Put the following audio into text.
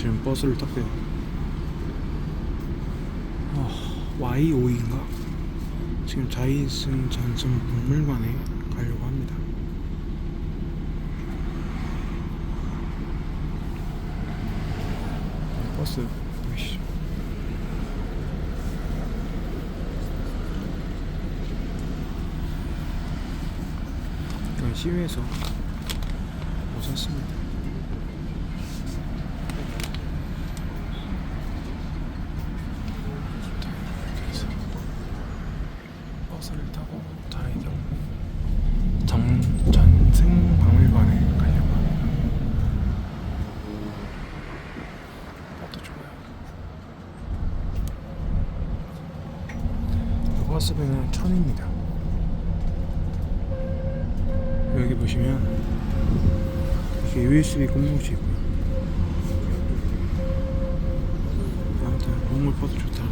지금 버스를 탔고요. 어, Y5인가? 지금 자이슨 전승 박물관에 가려고 합니다. 네, 버스 보이시죠? 못 샀습니다. 버스를 타고 자이경 정전승 박물관에 가려고 합니다. 어떠 좋아요? 그 버스비는 천입니다. 여기 보시면 이렇게 USB 곳이 있고요. 아무튼 몽골 버스 좋다.